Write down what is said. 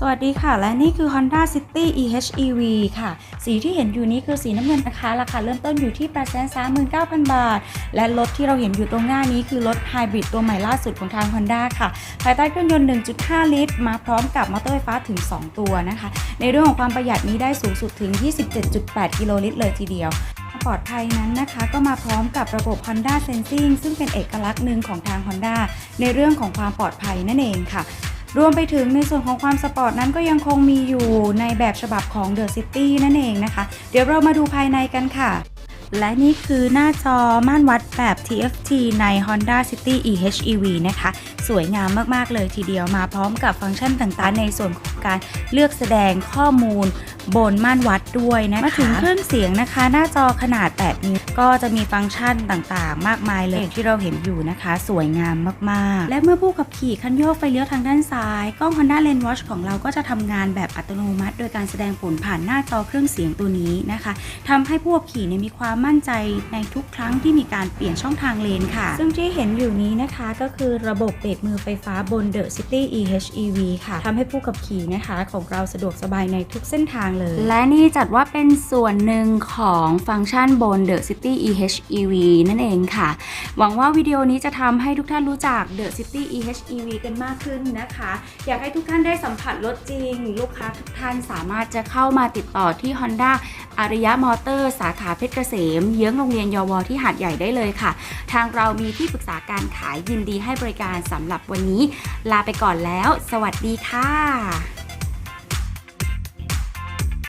สวัสดีค่ะ และนี่คือ Honda City EHEV ค่ะ สีที่เห็นอยู่นี้คือสีน้ำเงินนะคะ ราคาเริ่มต้นอยู่ที่839,000 บาท และรถที่เราเห็นอยู่ตรงหน้านี้คือรถไฮบริดตัวใหม่ล่าสุดของทาง Honda ค่ะ ภายใต้เครื่องยนต์ 1.5 ลิตร มาพร้อมกับมอเตอร์ไฟฟ้าถึง 2 ตัวนะคะ ในเรื่องของความประหยัดนี้ได้สูงสุดถึง 27.8 กิโลลิตรเลยทีเดียวปลอดภัยนั้นนะคะก็มาพร้อมกับระบบ Honda Sensing ซึ่งเป็นเอกลักษณ์หนึ่งของทาง Honda ในเรื่องของความปลอดภัยนั่นเองค่ะ รวมไปถึงในส่วนของความสปอร์ตนั้นก็ยังคงมีอยู่ในแบบฉบับของ The City นั่นเองนะคะ เดี๋ยวเรามาดูภายในกันค่ะและนี่คือหน้าจอม่านวัดแบบ TFT ใน Honda City EHEV นะคะ สวยงามมาก ๆ เลยทีเดียวมาพร้อมกับฟังก์ชันต่าง ๆ ในส่วนของการเลือกแสดงข้อมูล บนม่านวัดด้วยนะคะมาถึงเครื่องเสียงนะคะ หน้าจอขนาด 8 นิ้วก็จะมีฟังก์ชันต่างๆ มากมายเลยอย่างที่เราเห็นอยู่นะคะ สวยงามมากๆ และเมื่อผู้ขับขี่คันโยกไฟเลี้ยวทางด้านซ้าย กล้อง Honda Lane Watch ของเราก็จะทำงานแบบอัตโนมัติ โดยการแสดงผลผ่านหน้าจอเครื่องเสียงตัวนี้นะคะทำให้ผู้ขับขี่เนี่ยมีความมั่นใจในทุกครั้งที่มีการเปลี่ยนช่องทางเลนค่ะ ซึ่งที่เห็นอยู่นี้นะคะก็คือระบบเบรกมือไฟฟ้าบน The City EHEV ค่ะทำให้ผู้ขับขี่นะคะ ของเราสะดวกสบายในทุกเส้นทางเลย และนี่จัดว่าเป็นส่วนหนึ่งของฟังก์ชันบน The City EHEV นั่นเองค่ะ หวังว่าวิดีโอนี้จะทำให้ทุกท่านรู้จัก The City EHEV กันมากขึ้นนะคะ อยากให้ทุกท่านได้สัมผัสรถจริง ลูกค้าทุกท่านสามารถจะเข้ามาติดต่อที่ Honda อารยะมอเตอร์ สาขาเพชรเกษม เยื้องโรงเรียนยวที่หาดใหญ่ได้เลยค่ะ ทางเรามีที่ปรึกษาการขายยินดีให้บริการสำหรับวันนี้ ลาไปก่อนแล้ว สวัสดีค่ะ